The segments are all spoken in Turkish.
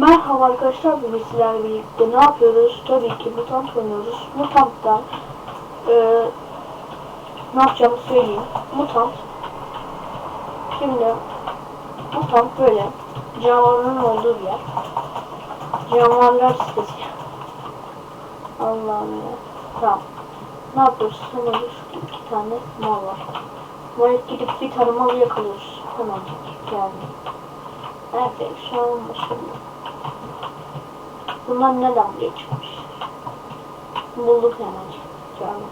Merhaba arkadaşlar bugün sizlerle birlikte ne yapıyoruz? Tabii ki mutant oynuyoruz. Mutant'ta e, ne yapacağımı söyleyeyim. Mutant şimdi mutant böyle canavarların olduğu bir yer. Canavarlar sitesi. Allah'ım ya. Tamam. Ne yapıyoruz? Hemen şu iki tane mal var. Böyle gidip bir tane malı yakalıyoruz. Hemen geldi. Evet şu an başladı. Bunlar neden buraya çıkmış? Bulduk hemen. Yani.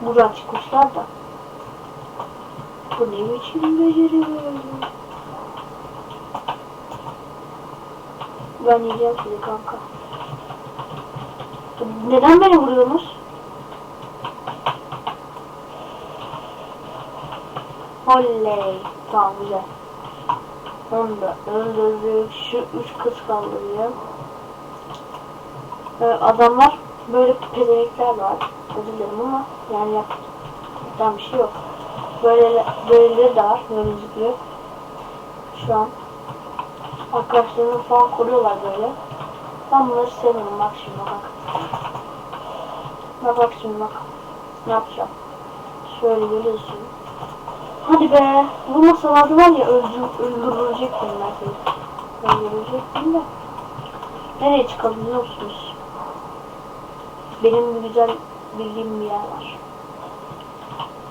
Buradan çıkmışlar da. Bu ne biçim beceri böyle? Ben yiyeceğim sizi kanka. Neden beni vuruyorsunuz? Oley. Tamam güzel. Da öldürdük. Şu üç kız kaldı diye. Ee, adamlar böyle pezevenkler var. Özür dilerim ama yani yapacağım bir şey yok. Böyle böyleleri de var. Böyle zıplıyor. Şu an arkadaşlarını falan koruyorlar böyle. Ben bunları sevmiyorum. Bak şimdi bak. Bak bak şimdi bak. Ne yapacağım? Şöyle geliyorsun. Hadi be. Vurmasalardı var ya öldür, öldürülecektim ben seni. Öldürülecektim de. Nereye çıkalım biliyor musunuz? Benim güzel bildiğim bir yer var.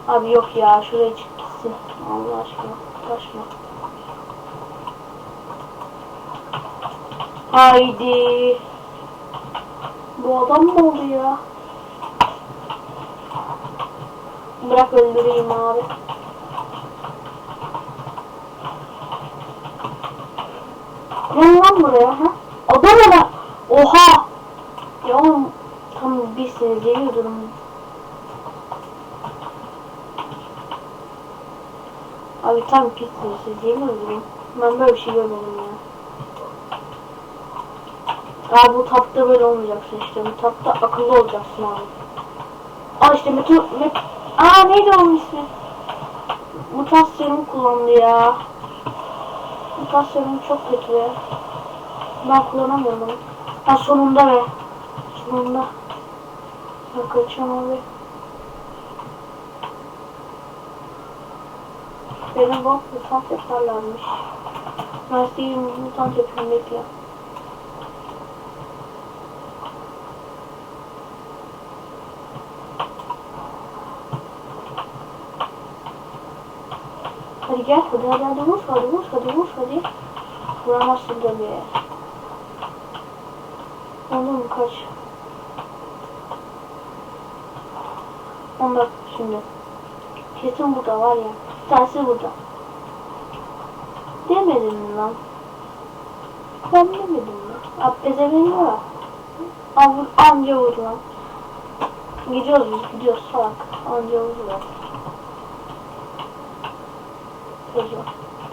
Abi yok ya şuraya çık gitsin. Allah aşkına. Taşma. Haydi. Bu adam mı oldu ya? Bırak öldüreyim abi. Gel lan buraya ha. Adam adam. Oha. Ya oğlum tam bir sene geliyordum. Abi tam pissiniz siz yemin ederim. Ben böyle bir şey görmedim ya. Abi bu tapta böyle olmayacaksın işte. Bu tapta akıllı olacaksın abi. Aa işte meto... Met Aa neydi onun ismi? Mutasyonu kullandı ya. Mutasyonum çok kötü ya. Ben kullanamıyorum onu. Ha sonunda be. Sonunda. Ben kaçıyorum abi. Benim bak mutant yaparlarmış. Ben size mutant yapıyorum bekle. Hadi gel hadi hadi hadi vur hadi vur hadi vur hadi. Vuramazsın tabii. Oğlum kaç. Onlar şimdi. Kesin burada var ya. Tanesi burada. Demedim mi lan? Ben demedim mi? Abi pezevenk var. Al, anca vur lan. Gidiyoruz biz gidiyoruz salak. Anca vur lan. Tezo.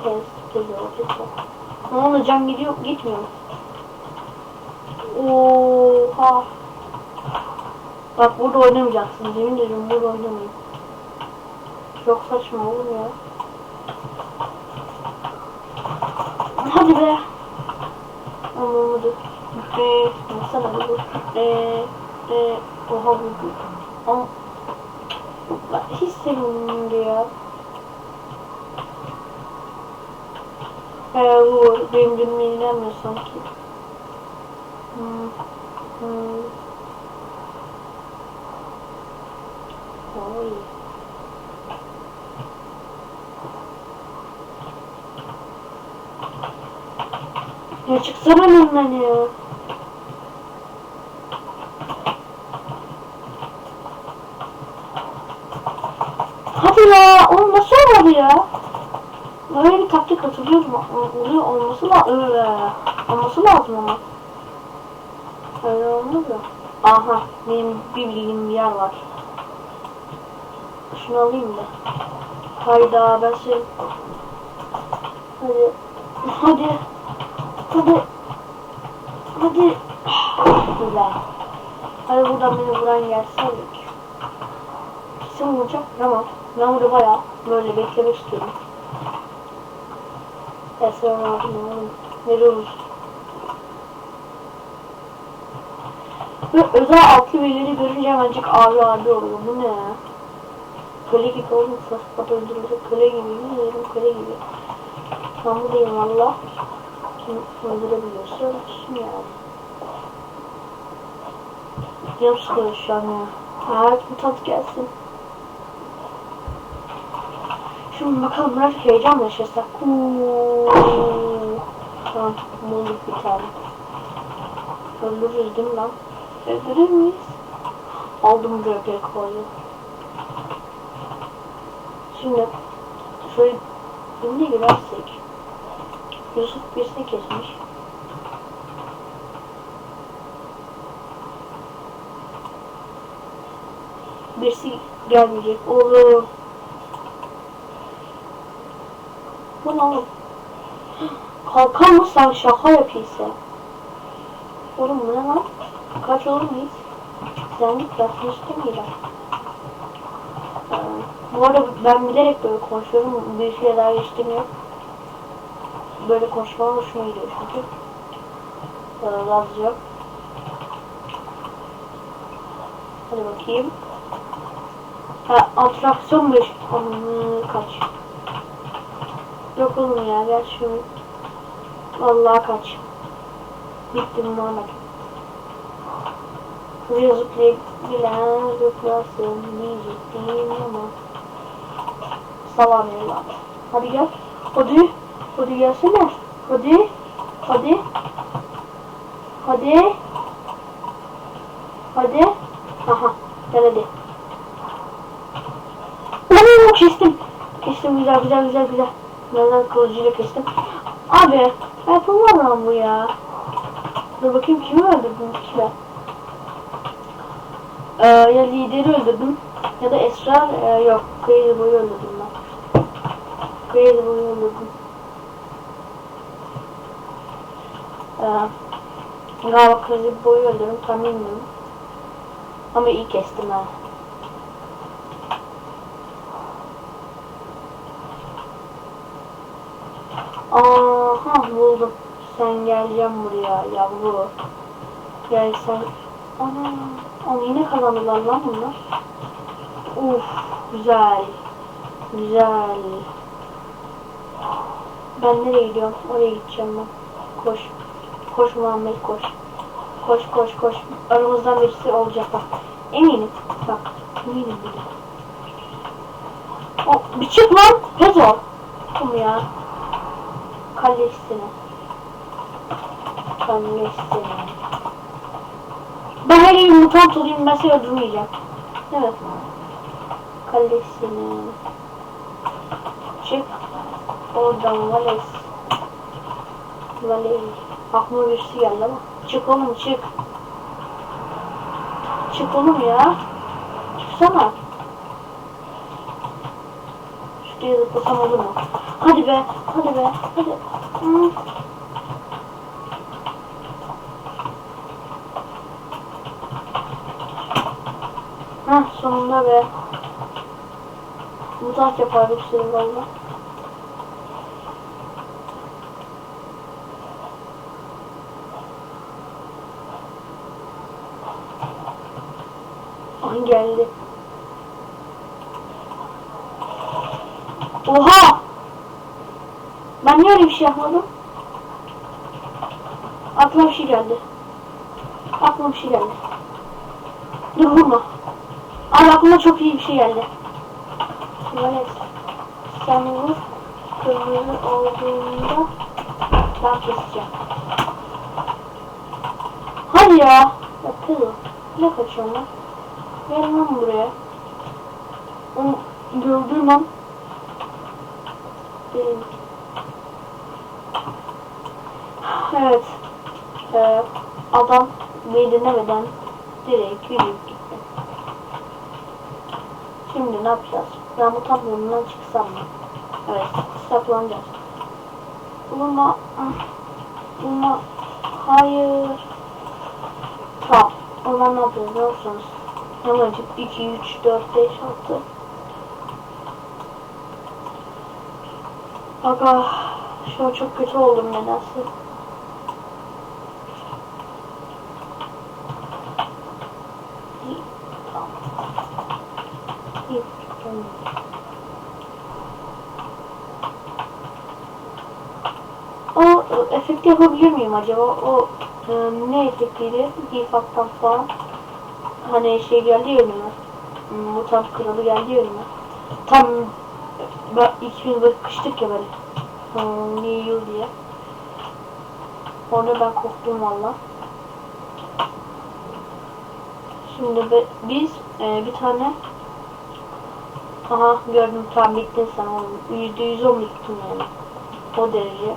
Tez. Tezo. Tezo. Ne oldu can gidiyor gitmiyor. Oha. Bak burada oynamayacaksınız. Yemin ederim burada oynamayın. Çok saçma olur ya. Hadi be. Olmadı. Be. Baksana bu. Be. Be. Oha bu. Ama. Ben hiç sevmiyorum ya. He bu benim canımı ilgilenmiyor sanki. Hmm. Hmm. Oy. Ya çıksana önümden ya. Hadi ya, oğlum nasıl olmadı ya? Böyle bir taktik hatırlıyor olması da öyle. Olması lazım ama. Öyle olmaz da. Aha, benim bir bildiğim bir yer var. Şunu alayım da. Hayda ben şey... Hadi. Hadi. Hadi. Hadi. Güzel. Hadi buradan beni vuran gelse Kesin vuracak. Tamam. Ben burada bayağı böyle beklemek istiyorum. Ne oğlum? Veriyoruz. Ve özel altı verileri görünce hemencik abi abi oluyor. Bu ne ya? Köle gibi oğlum. Fırsat öldürülecek köle gibi. Ne yerim köle gibi. Ben buradayım valla. Kim öldürebiliyorsa öldürsün yani. Canım sıkılıyor şu an ya. Evet bu tat gelsin. Şimdi bakalım biraz heyecan yaşasak. Uuu. Tamam bulduk bir tane. Öldürürüz değil mi lan? Öldürür müyüz? Aldım Joker koyu. Şimdi şöyle önüne girersek Yusuf birisini kesmiş. Birisi gelmeyecek. Oğlum. Bu ne oğlum? Kalkan mı sen şaka yapıyorsun? Oğlum ne lan? Kaç olur muyuz? Ben seni istemeyeceğim. Ee, bu arada ben bilerek böyle konuşuyorum. Bir şeyler geçtiğim yok. Böyle konuşmalar hoşuma gidiyor çünkü. Ee, Lazca. Hadi bakayım. Ha, atraksiyon 5. Hmm, kaç. Yok oğlum ya gel şunu. Vallahi kaç. Bittim normal. Buraya zıplayabilen zıplasın diyecektim ama salamıyorlar. Hadi gel. Hadi. Hadi gelsene. Hadi. Hadi. Hadi. Hadi. Aha. Gel hadi. Oo, kestim. Kestim güzel güzel güzel güzel. Nereden kılıcıyla kestim. Abi yapılmaz lan bu ya. Dur bakayım kimi öldürdüm ki ben. Ee, ya lideri öldürdüm ya da Esra e, yok. Crazy Boy'u öldürdüm ben. Crazy Boy'u öldürdüm. Ee, galiba Crazy Boy'u öldürdüm tam bilmiyorum. Ama iyi kestim ha. Aha buldum. Sen geleceğim buraya yavru. Gel sen. Ana. Onu yine kazandılar lan bunlar. Uf güzel. Güzel. Ben nereye gidiyorum? Oraya gideceğim ben. Koş. Koş Muhammed koş. Koş koş koş. Aramızdan birisi olacak bak. Eminim. Bak. Eminim. O, bir çık lan. Pezo. Kim ya? Kalesine. Kalesine. Ben her gün mutant olayım ben seni öldürmeyeceğim. Evet. Kalesine. Çık. Oradan Vales. Vales. Aklıma birisi geldi ama. Çık oğlum çık. Çık oğlum ya. Çıksana. Şuraya zıplasam olur mu? Hadi be. Hadi be. Hadi. Hmm. Heh sonunda be. Mutant yapardık seni valla. Ay geldi. Oha! Ben niye öyle bir şey yapmadım? Aklıma bir şey geldi. Aklıma bir şey geldi. Dur vurma. Abi aklıma çok iyi bir şey geldi. Evet. Sen vur. Kırmızı olduğunda ben keseceğim. Hadi ya. Bakıyorum. Ne kaçıyorum lan? Gel lan buraya. Onu gördüğüm an Evet. Ee, adam beni dinlemeden direkt yürüyüp gitti. Şimdi ne yapacağız? Ben bu tablonundan çıksam mı? Evet. Saklanacağız. Vurma. Vurma. Hayır. Tamam. O zaman ne yapıyoruz biliyor musunuz? Hemencik 2, 3, 4, 5, 6. Şu an çok kötü oldum nedense. İyi, tamam. İyi, tamam. O e, efekt yapabilir miyim acaba? O e, ne efektiydi? Default'tan falan. Hani şey geldi ya önüme. Hmm, Mutant kralı geldi ya önüme. Tam ben 2000 bakıştık ya böyle. Hmm, New Year diye. Orada ben korktum valla. Şimdi be, biz e, bir tane Aha gördüm tam bittin sen oğlum. Yüzde yüz on bittin yani. O derece.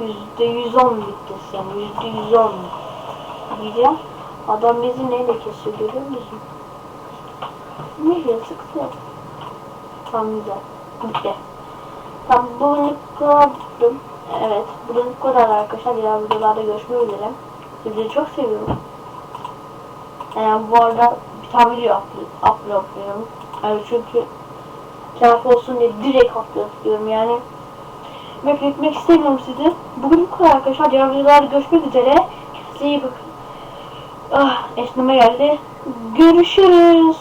Yüzde yüz on bittin sen. Yüzde yüz on. Diyeceğim. Adam bizi neyle kesiyor görüyor musun? Ne yazık ya. Tam güzel. Bitti. Tam bugünlük bu kadar. Evet. Bugünlük bu kadar arkadaşlar. Diğer videolarda görüşmek üzere. Sizi çok seviyorum. Yani bu arada bir tane video upload- uploadluyorum. Yani çünkü telef olsun diye direkt uploadluyorum yani. Bekletmek istemiyorum sizi. Bugün bu kadar arkadaşlar. Diğer videolarda görüşmek üzere. Kendinize iyi bakın. Ah, esneme geldi. Görüşürüz.